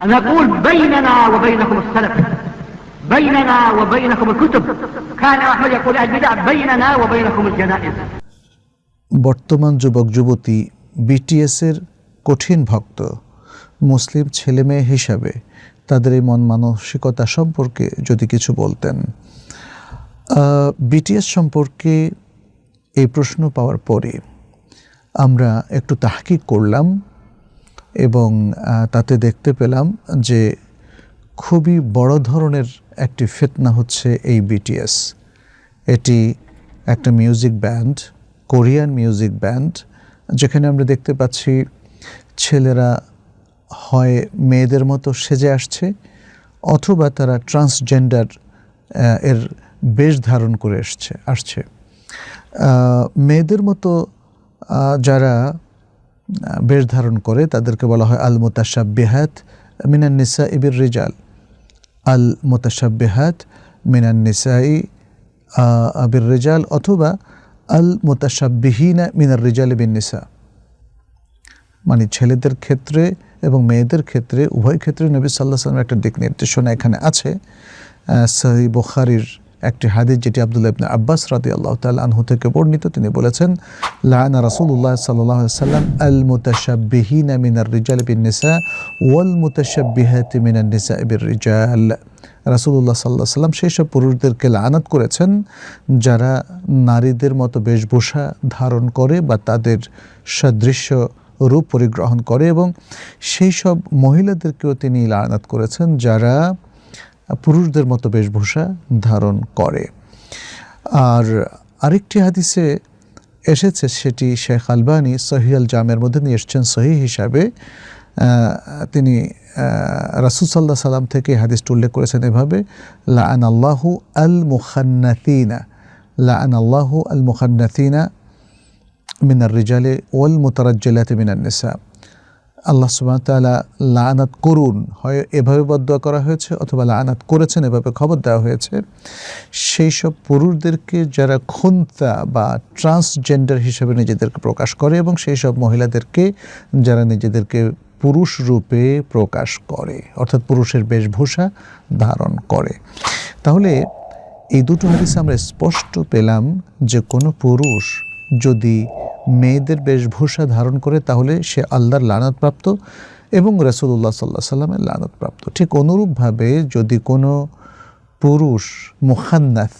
نقول بيننا وبينكم السلف بيننا وبينكم الكتب كان أحمد يقول البدع بيننا وبينكم الجنائز বর্তমান যুবক যুবতী বিটিএসের কঠিন ভক্ত মুসলিম ছেলেমেয়ে হিসাবে তাদের এই মন মানসিকতা সম্পর্কে যদি কিছু বলতেন বিটিএস সম্পর্কে এই প্রশ্ন পাওয়ার পরে আমরা একটু তাহকিক করলাম এবং তাতে দেখতে পেলাম যে খুবই বড় ধরনের একটি ফিতনা হচ্ছে এই বিটিএস এটি একটা music band Korean music band যেখানে আমরা দেখতে পাচ্ছি ছেলেরা হয় মেয়েদের মতো সেজে আসছে অথবা তারা ট্রান্সজেন্ডার এর বেশ ধারণ করে এসছে, আসছে। মেয়েদের মতো যারা বেশ ধারণ করে, তাদেরকে বলা হয় আল মোতাসাব্বিহাত মিনান নিসা ইবির রিজাল আল মোতাসাব্বিহাত মিনান নিসাই আবির রিজাল অথবা আল মোতাসাব্বিহিনা মিনার রিজাল বিন নিসা মানে ছেলেদের ক্ষেত্রে এবং মেয়েদের ক্ষেত্রে, উভয় ক্ষেত্রে নবী সাল্লাহ সাল্লামের একটা দিক নির্দেশনা এখানে আছে। সহি বুখারির একটি হাদিস যেটি আবদুল্লাহ ইবনে আব্বাস রাদি আল্লাহ তাল আনহু থেকে বর্ণিত। তিনি বলেছেন লানা রাসুল্লাহ সাল্লাহ সাল্লাম আল মুতাশাবিহিনা মিনার রিজাল বিন নিসা ওয়াল মুতাশাবিহাতি মিনার নিসা বির রিজাল রাসুল্লাহ সাল্লাহ সাল্লাম সেই সব পুরুষদেরকে লানাত করেছেন যারা নারীদের মতো বেশভূষা ধারণ করে বা তাদের সাদৃশ্য রূপ পরিগ্রহণ করে এবং সেই সব মহিলাদেরকেও তিনি লানাত করেছেন যারা পুরুষদের মতো বেশভূষা ধারণ করে। আর আরেকটি হাদিসে এসেছে, সেটি শেখ আলবানি সহিয়াল জামের মধ্যে নিয়ে এসছেন। সহি হিসাবে তিনি রাসুল সাল্লাহ সাল্লাম থেকে হাদিসটি উল্লেখ করেছেন এভাবে লা আন আল্লাহু আল মুখান্নাতিনা লা আন আল্লাহু আল মুখান্নাতিনা মিনার রিজালে ওয়াল মোতারাজ্জালাতে মিনার নিসা। আল্লাহ সুবাহ লানাত করুন। হয় এভাবে বদয়া করা হয়েছে অথবা লানাত করেছেন, এভাবে খবর দেওয়া হয়েছে। সেই সব পুরুষদেরকে যারা খুন্তা বা ট্রান্সজেন্ডার হিসেবে নিজেদেরকে প্রকাশ করে এবং সেই সব মহিলাদেরকে যারা নিজেদেরকে পুরুষ রূপে প্রকাশ করে, অর্থাৎ পুরুষের বেশভূষা ধারণ করে। তাহলে এই দুটো হাদিসে আমরা স্পষ্ট পেলাম যে কোনো পুরুষ যদি মেয়েদের বেশভূষা ধারণ করে তাহলে সে আল্লাহর লানতপ্রাপ্ত এবং রসুল্লাহ সাল্লাহ সাল্লামের লানতপ্রাপ্ত। ঠিক অনুরূপভাবে যদি কোনো পুরুষ মুখান্নাথ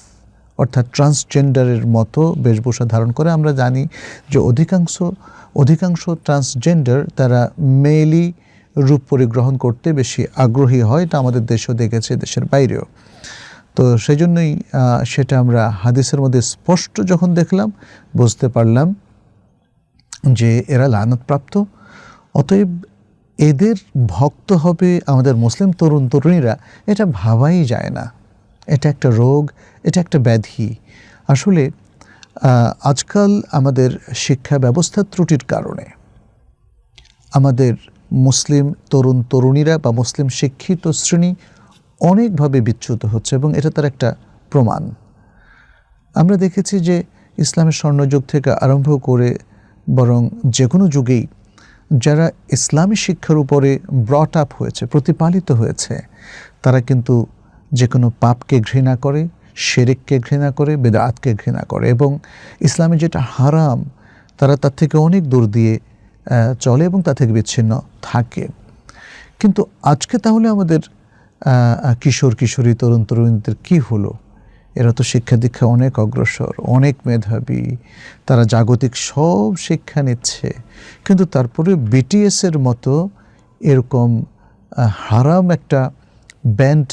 অর্থাৎ ট্রান্সজেন্ডারের মতো বেশভূষা ধারণ করে, আমরা জানি যে অধিকাংশ অধিকাংশ ট্রান্সজেন্ডার তারা মেয়েলি রূপ পরিগ্রহণ করতে বেশি আগ্রহী হয়, এটা আমাদের দেশেও দেখেছে, দেশের বাইরেও। তো সেই জন্যই সেটা আমরা হাদিসের মধ্যে স্পষ্ট যখন দেখলাম, বুঝতে পারলাম যে এরা লানতপ্রাপ্ত। অতএব এদের ভক্ত হবে আমাদের মুসলিম তরুণ তরুণীরা। এটা ভাবাই যায় না। এটা একটা রোগ, এটা একটা ব্যাধি। আসলে আজকাল আমাদের শিক্ষা ব্যবস্থার ত্রুটির কারণে আমাদের মুসলিম তরুণ তরুণীরা বা মুসলিম শিক্ষিত শ্রেণি অনেকভাবে বিচ্যুত হচ্ছে এবং এটা তার একটা প্রমাণ। আমরা দেখেছি যে ইসলামের স্বর্ণযুগ থেকে আরম্ভ করে বরং যে কোনো যুগেই যারা ইসলামী শিক্ষার উপরে ব্রট আপ হয়েছে, প্রতিপালিত হয়েছে, তারা কিন্তু যে কোনো পাপকে ঘৃণা করে, শেরেককে ঘৃণা করে, বেদাতকে ঘৃণা করে এবং ইসলামে যেটা হারাম, তারা তার থেকে অনেক দূর দিয়ে চলে এবং তা থেকে বিচ্ছিন্ন থাকে। কিন্তু আজকে তাহলে আমাদের কিশোর, কিশোরী, তরুণ, তরুণীদের কী হলো? এরা তো শিক্ষা দীক্ষা অনেক অগ্রসর, অনেক মেধাবী, তারা জাগতিক সব শিক্ষা নিচ্ছে। কিন্তু তারপরে বিটিএসের মতো এরকম হারাম একটা ব্যান্ড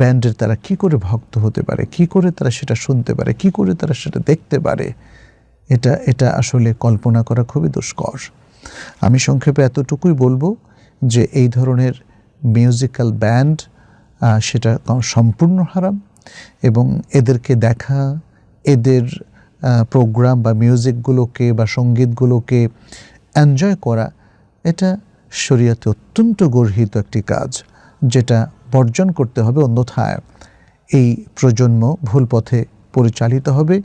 ব্যান্ডের তারা কি করে ভক্ত হতে পারে? কি করে তারা সেটা শুনতে পারে? কি করে তারা সেটা দেখতে পারে? এটা এটা আসলে কল্পনা করা খুবই দুষ্কর। আমি সংক্ষেপে এতটুকুই বলব যে এই ধরনের মিউজিক্যাল ব্যান্ড সেটা সম্পূর্ণ হারাম। এবং এদেরকে দেখা, এদের প্রোগ্রাম বা মিউজিকগুলোকে বা সঙ্গীতগুলোকে এনজয় করা, এটা শরীয়তে অত্যন্ত গর্হিত একটি কাজ, যেটা বর্জন করতে হবে। অন্যথায় এই প্রজন্ম ভুল পথে পরিচালিত হবে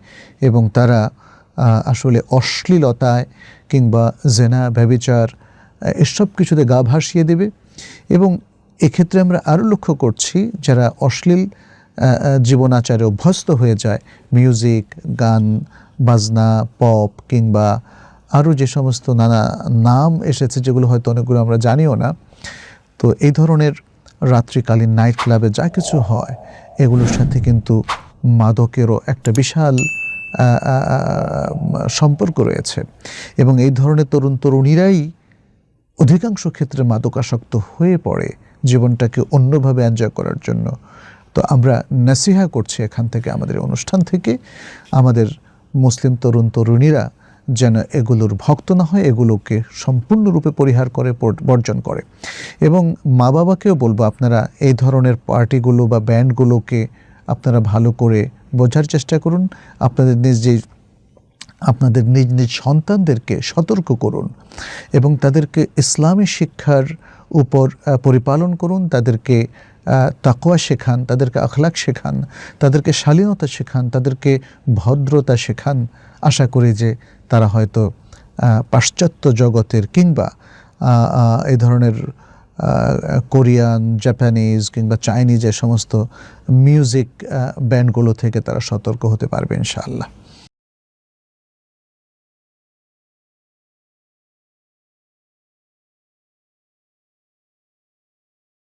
এবং তারা আসলে অশ্লীলতায় কিংবা জেনা ব্যবিচার এসব কিছুতে গা ভাসিয়ে দেবে। এবং এক্ষেত্রে আমরা আরও লক্ষ্য করছি, যারা অশ্লীল জীবনাচারে অভ্যস্ত হয়ে যায়। মিউজিক গান, বাজনা পপ কিংবা আরও যে সমস্ত নানা নাম এসেছে যেগুলো হয়তো অনেকগুলো আমরা জানিও না। তো এই ধরনের রাত্রিকালীন নাইট ক্লাবে যা কিছু হয়, এগুলোর সাথে কিন্তু মাদকেরও একটা বিশাল সম্পর্ক রয়েছে। এবং এই ধরনের তরুণ তরুণীরাই অধিকাংশ ক্ষেত্রে মাদকাসক্ত হয়ে পড়ে জীবনটাকে অন্যভাবে এনজয় করার জন্য। তো আমরা নাসিহা করছি এখান থেকে আমাদের অনুষ্ঠান থেকে। আমাদের মুসলিম তরুণ তরুণীরা যেন এগুলোর ভক্ত না হয়, এগুলোকে সম্পূর্ণরূপে পরিহার করে বর্জন করে। এবং মা বাবাকেও বলব, আপনারা এই ধরনের পার্টিগুলো বা ব্যান্ডগুলোকে আপনারা ভালো করে বোঝার চেষ্টা করুন। আপনাদের নিজ যেই আপনাদের নিজ নিজ সন্তানদেরকে সতর্ক করুন এবং তাদেরকে ইসলামী শিক্ষার উপর পরিপালন করুন। তাদেরকে আহ, তাকওয়া শেখান তাদেরকে আখলাক শেখান তাদেরকে শালীনতা শেখান তাদেরকে ভদ্রতা শেখান। আশা করি যে তারা হয়তো পাশ্চাত্য জগতের কিংবা এই ধরনের কোরিয়ান জাপানিজ কিংবা চাইনিজ এ সমস্ত মিউজিক ব্যান্ডগুলো থেকে তারা সতর্ক হতে পারবে ইনশাআল্লাহ।